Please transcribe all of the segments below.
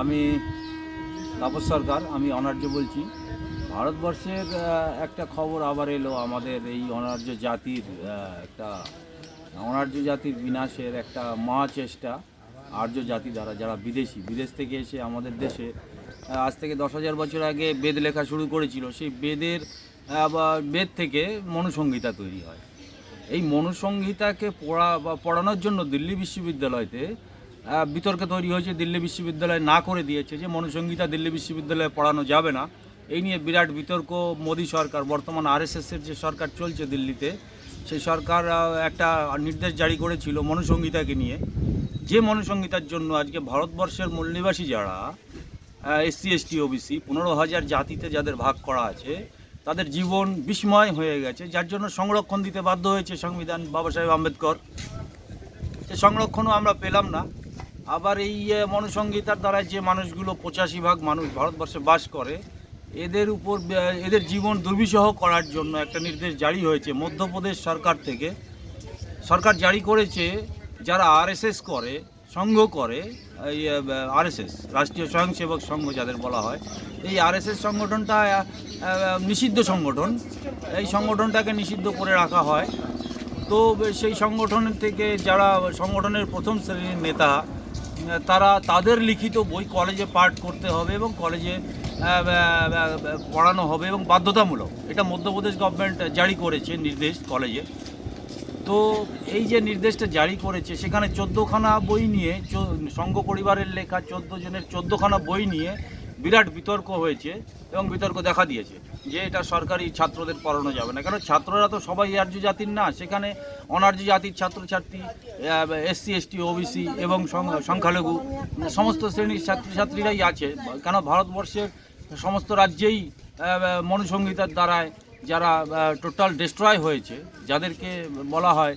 আমি তাপস সরকার, আমি অনার্য বলছি। ভারতবর্ষের একটা খবর আবার এলো আমাদের এই অনার্য জাতির একটা অনার্য জাতির বিনাশের একটা মহা চেষ্টা আর্য জাতি দ্বারা, যারা বিদেশি, বিদেশ থেকে এসে আমাদের দেশে আজ থেকে দশ হাজার বছর আগে বেদ লেখা শুরু করেছিল। সেই বেদের বা, বেদ থেকে মনুসংহিতা তৈরি হয়। এই মনুসংহিতাকে পড়া বা, পড়ানোর জন্য দিল্লি বিশ্ববিদ্যালয়তে বিতর্ক তৈরি হয়েছে, দিল্লি বিশ্ববিদ্যালয় না করে দিয়েছে যে মনুসংহিতা দিল্লি বিশ্ববিদ্যালয়ে পড়ানো যাবে না। এই নিয়ে বিরাট বিতর্ক মোদী সরকার, বর্তমান আরএসএসের যে সরকার চলছে দিল্লিতে, সেই সরকার একটা নির্দেশ জারি করেছিল মনুসংহিতাকে নিয়ে যে মনুসংহিতার জন্য আজকে ভারতবর্ষের মূল নিবাসী যারা এসসি, এসটি, ওবিসি, পনেরো হাজার জাতিতে যাদের ভাগ করা আছে, তাদের জীবন বিস্ময় হয়ে গেছে, যার জন্য সংরক্ষণ দিতে বাধ্য হয়েছে সংবিধান বাবা সাহেব আম্বেদকর। সে সংরক্ষণও আমরা পেলাম না। আবার এই মনুসংহিতার দ্বারা যে মানুষগুলো পঁচাশি ভাগ মানুষ ভারতবর্ষে বাস করে, এদের উপর এদের জীবন দুর্বিষহ করার জন্য একটা নির্দেশ জারি হয়েছে। মধ্যপ্রদেশ সরকার থেকে, সরকার জারি করেছে, যারা আরএসএস করে, সংঘ করে, এই আরএসএস, রাষ্ট্রীয় স্বয়ংসেবক সংঘ যাদের বলা হয়, এই আরএসএস সংগঠনটা নিষিদ্ধ সংগঠন। এই সংগঠনটাকে নিষিদ্ধ করে রাখা হয়। তো সেই সংগঠন থেকে যারা, সংগঠনের প্রথম শ্রেণির নেতা তারা তাদের লিখিত বই কলেজে পাঠ করতে হবে এবং কলেজে পড়ানো হবে এবং বাধ্যতামূলক। এটা মধ্যপ্রদেশ গভর্নমেন্ট জারি করেছে নির্দেশ কলেজে। তো এই যে নির্দেশটা জারি করেছে, সেখানে চোদ্দোখানা বই নিয়ে সংঘ পরিবারের লেখা চোদ্দ জনের চোদ্দোখানা বই নিয়ে বিরাট বিতর্ক হয়েছে। এবং বিতর্ক দেখা দিয়েছে যে এটা সরকারি ছাত্রদের পড়ানো যাবে না। কারণ ছাত্ররা তো সবাই আর্য জাতির না, সেখানে অনার্য জাতির ছাত্রছাত্রী এসসি, এসটি, ওবিসি এবং সংখ্যালঘু, সমস্ত শ্রেণির ছাত্রছাত্রীরাই আছে। কেন ভারতবর্ষের সমস্ত রাজ্যেই মনুসংহিতার দ্বারায় যারা টোটাল ডিস্ট্রয় হয়েছে, যাদেরকে বলা হয়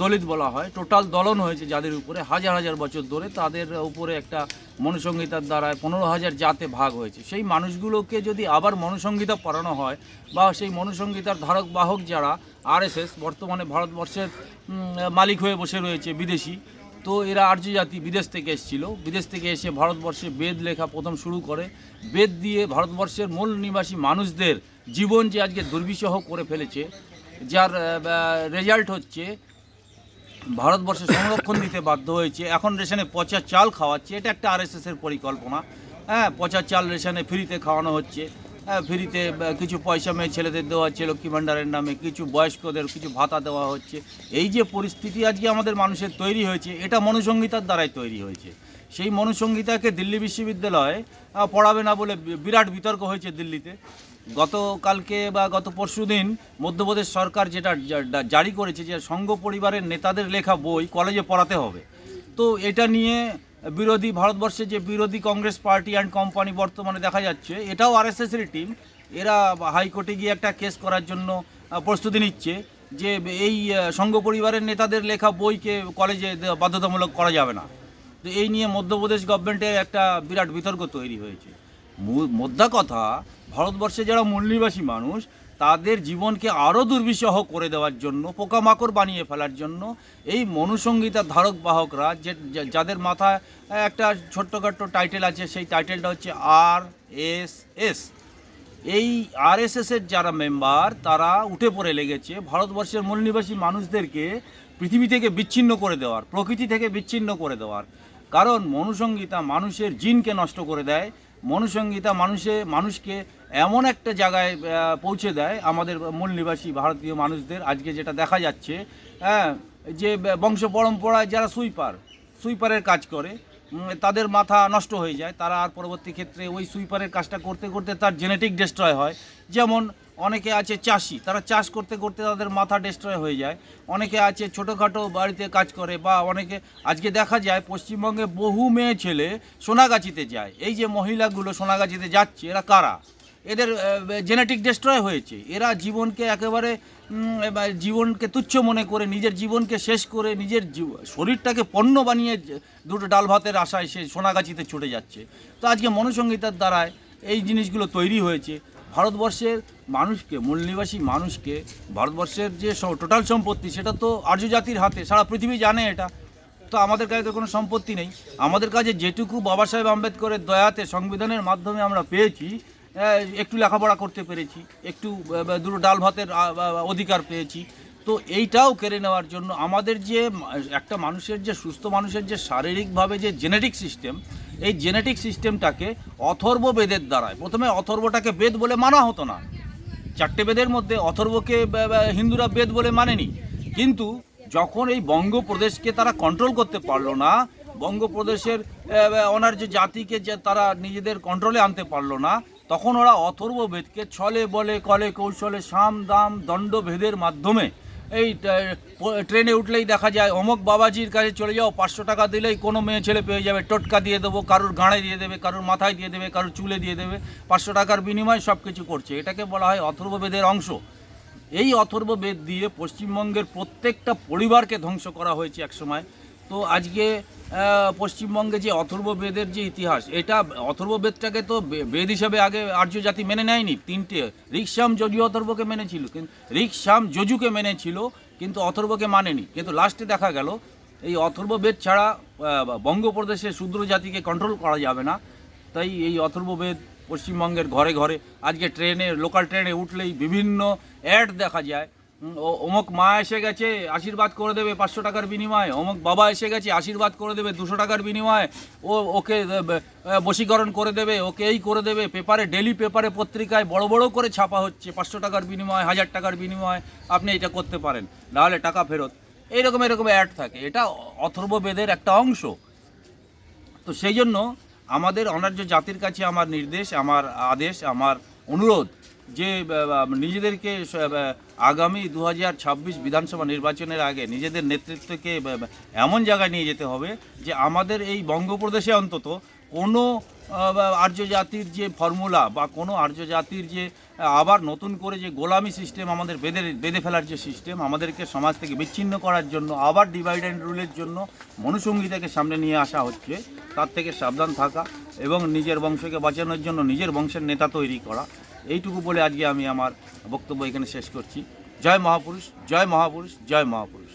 দলিত বলা হয়, টোটাল দলন হয়েছে যাদের উপরে। হাজার হাজার বছর ধরে তাদের উপরে একটা মনুসংহিতার দ্বারায় পনেরো হাজার জাতে ভাগ হয়েছে। সেই মানুষগুলোকে যদি আবার মনুসংহিতা পড়ানো হয় বা সেই মনুসংহিতার ধারক বাহক যারা আরএসএস, বর্তমানে ভারতবর্ষের মালিক হয়ে বসে রয়েছে বিদেশি, তো এরা আর্য জাতি বিদেশ থেকে এসেছিল। বিদেশ থেকে এসে ভারতবর্ষে বেদ লেখা প্রথম শুরু করে। বেদ দিয়ে ভারতবর্ষের মূল নিবাসী মানুষদের জীবন যে আজকে দুর্বিষহ করে ফেলেছে, যার রেজাল্ট হচ্ছে ভারতবর্ষে সংরক্ষণ দিতে বাধ্য হয়েছে। এখন রেশনে পচা চাল খাওয়াচ্ছে। এটা একটা আরএসএসের পরিকল্পনা। হ্যাঁ পচা চাল রেশনে ফ্রিতে খাওয়ানো হচ্ছে। হ্যাঁ ফ্রিতে কিছু পয়সা মেয়ে ছেলেদের দেওয়া হচ্ছে, লক্ষ্মী ভাণ্ডারের নামে। কিছু বয়স্কদের, কিছু ভাতা দেওয়া হচ্ছে। এই যে পরিস্থিতি আজকে আমাদের মানুষের তৈরি হয়েছে, এটা মনুসংহিতার দ্বারাই তৈরি হয়েছে। সেই মনুসংহিতাকে দিল্লি বিশ্ববিদ্যালয়ে পড়াবে না বলে বিরাট বিতর্ক হয়েছে দিল্লিতে। গতকালকে বা গত পরশুদিন মধ্যপ্রদেশ সরকার যেটা জারি করেছে যে সংঘ পরিবারের নেতাদের লেখা বই কলেজে পড়াতে হবে। তো এটা নিয়ে বিরোধী, ভারতবর্ষে যে বিরোধী কংগ্রেস পার্টি অ্যান্ড কোম্পানি বর্তমানে দেখা যাচ্ছে, এটাও আরএসএসের টিম এরা হাইকোর্টে গিয়ে একটা কেস করার জন্য প্রস্তুতি নিচ্ছে যে এই সংঘ পরিবারের নেতাদের লেখা বইকে কলেজে বাধ্যতামূলক করা যাবে না। তো এই নিয়ে মধ্যপ্রদেশ গভর্নমেন্টের একটা বিরাট বিতর্ক তৈরি হয়েছে। মোদ্দা কথা, ভারতবর্ষে যারা মূলনিবাসী মানুষ, তাদের জীবনকে আরও দুর্বিষহ করে দেওয়ার জন্য, পোকামাকড় বানিয়ে ফেলার জন্য, এই মনুসংগীতার ধারক বাহকরা যে যাদের মাথায় একটা ছোট্টখাট্ট টাইটেল আছে, সেই টাইটেলটা হচ্ছে আর এস এস এই আর এস আরএসএসের যারা মেম্বার তারা উঠে পড়ে লেগেছে ভারতবর্ষের মূল নিবাসী মানুষদেরকে পৃথিবী থেকে বিচ্ছিন্ন করে দেওয়ার, প্রকৃতি থেকে বিচ্ছিন্ন করে দেওয়ার। কারণ মনুসংগীতা মানুষের জিনকে নষ্ট করে দেয় মনুসংগীতা মানুষে, মানুষকে এমন একটা জায়গায় পৌঁছে দেয় আমাদের মূল নিবাসী ভারতীয় মানুষদের, আজকে যেটা দেখা যাচ্ছে হ্যাঁ যে বংশ পরম্পরায় যারা সুইপার, সুইপারের কাজ করে তাদের মাথা নষ্ট হয়ে যায়। তারা আর পরবর্তী ক্ষেত্রে ওই সুইপারের কাজটা করতে করতে তার জেনেটিক ডিস্ট্রয় হয়। যেমন অনেকে আছে চাষি, তারা চাষ করতে করতে তাদের মাথা ডিস্ট্রয় হয়ে যায়। অনেকে আছে ছোটোখাটো বাড়িতে কাজ করে বা অনেকে, আজকে দেখা যায় পশ্চিমবঙ্গে বহু মেয়ে ছেলে সোনাগাছিতে যায়। এই যে মহিলাগুলো সোনাগাছিতে যাচ্ছে, এরা কারা? এদের জেনেটিক ডিস্ট্রয় হয়েছে। এরা জীবনকে একেবারে জীবনকে তুচ্ছ মনে করে, নিজের জীবনকে শেষ করে, নিজের শরীরটাকে পণ্য বানিয়ে দুটো ডাল ভাতের আশায় সে সোনাগাছিতে ছুটে যাচ্ছে। তো আজকে মনুসংহিতার দ্বারায় এই জিনিসগুলো তৈরি হয়েছে। ভারতবর্ষের মানুষকে মূল নিবাসী মানুষকে, ভারতবর্ষের যে টোটাল সম্পত্তি, সেটা তো আর্য জাতির হাতে, সারা পৃথিবী জানে এটা। তো আমাদের কাছে তো কোনো সম্পত্তি নেই। আমাদের কাছে যেটুকু বাবা সাহেব আম্বেদকরের দয়াতে সংবিধানের মাধ্যমে আমরা পেয়েছি একটু লেখাপড়া করতে পেরেছি, একটু দুটো ডাল ভাতের অধিকার পেয়েছি। তো এইটাও কেড়ে নেওয়ার জন্য আমাদের যে, একটা মানুষের যে, সুস্থ মানুষের যে শারীরিকভাবে যে জেনেটিক সিস্টেম এই জেনেটিক সিস্টেমটাকে অথর্ব বেদের দ্বারায়, প্রথমে অথর্বটাকে বেদ বলে মানা হতো না। চারটে বেদের মধ্যে অথর্বকে হিন্দুরা বেদ বলে মানেনি। কিন্তু যখন এই বঙ্গপ্রদেশকে তারা কন্ট্রোল করতে পারল না, বঙ্গপ্রদেশের অনার্য জাতিকে যে তারা নিজেদের কন্ট্রোলে আনতে পারল না, তখন ওরা অথর্ব বেদকে ছলে বলে, কলে কৌশলে সাম, দাম, দণ্ড, ভেদের মাধ্যমে এই ট্রেনে উঠলেই দেখা যায়, অমুক বাবাজির কাছে চলে যাও, পাঁচশো টাকা দিলেই কোনো মেয়ে ছেলে পেয়ে যাবে। টোটকা দিয়ে দেবো, কারোর গাঁড়ে দিয়ে দেবে, কারোর মাথায় দিয়ে দেবে, কারোর চুলে দিয়ে দেবে। পাঁচশো টাকার বিনিময়ে সব কিছু করছে। এটাকে বলা হয় অথর্ববেদের অংশ। এই অথর্ববেদ দিয়ে পশ্চিমবঙ্গের প্রত্যেকটা পরিবারকে ধ্বংস করা হয়েছে একসময়। তো আজকে পশ্চিমবঙ্গে যে অথর্ব বেদের যে ইতিহাস এটা অথর্ব বেদটাকে তো বেদ হিসাবে আগে আর্য জাতি মেনে নেয়নি। তিনটে রিক্সাম যজু অথর্বকে মেনেছিল কিন্তু রিক্সাম যজুকে মেনেছিল কিন্তু অথর্বকে মানেনি। কিন্তু লাস্টে দেখা গেল এই অথর্ব বেদ ছাড়া আহ, বঙ্গপ্রদেশের শূদ্র জাতিকে কন্ট্রোল করা যাবে না। তাই এই অথর্ববেদ পশ্চিমবঙ্গের ঘরে ঘরে আজকে ট্রেনে লোকাল ট্রেনে উঠলেই বিভিন্ন অ্যাড দেখা যায়। অমুক মা এসে গেছে, আশীর্বাদ করে দেবে পাঁচশো টাকার বিনিময়ে। অমুক বাবা এসে গেছে, আশীর্বাদ করে দেবে দুশো টাকার বিনিময়ে। ও, ওকে বশীকরণ করে দেবে, ওকে এই করে দেবে। পেপারে ডেলি পেপারে পত্রিকায় বড় বড় করে ছাপা হচ্ছে পাঁচশো টাকার বিনিময়ে, হাজার টাকার বিনিময়ে। আপনি এটা করতে পারেন, নাহলে টাকা ফেরত। এইরকম, এরকম অ্যাড থাকে। এটা অথর্ব বেদের একটা অংশ। তো সেই জন্য আমাদের অনার্য জাতির কাছে আমার নির্দেশ, আমার আদেশ, আমার অনুরোধ যে নিজেদেরকে আগামী দু হাজার ছাব্বিশ বিধানসভা নির্বাচনের আগে নিজেদের নেতৃত্বকে এমন জায়গায় নিয়ে যেতে হবে যে আমাদের এই বঙ্গপ্রদেশে অন্তত কোনো আর্য জাতির যে ফর্মুলা বা কোনো আর্য জাতির যে আবার নতুন করে যে গোলামি সিস্টেম আমাদের বেঁধে বেঁধে ফেলার যে সিস্টেম, আমাদেরকে সমাজ থেকে বিচ্ছিন্ন করার জন্য, আবার ডিভাইড অ্যান্ড রুলের জন্য মনুসংহিতাকে সামনে নিয়ে আসা হচ্ছে, তার থেকে সাবধান থাকা এবং নিজের বংশকে বাঁচানোর জন্য নিজের বংশের নেতা তৈরি করা। এইটুকু বলে আজকে আমি আমার বক্তব্য এখানে শেষ করছি। জয় মহাপুরুষ জয় মহাপুরুষ জয় মহাপুরুষ।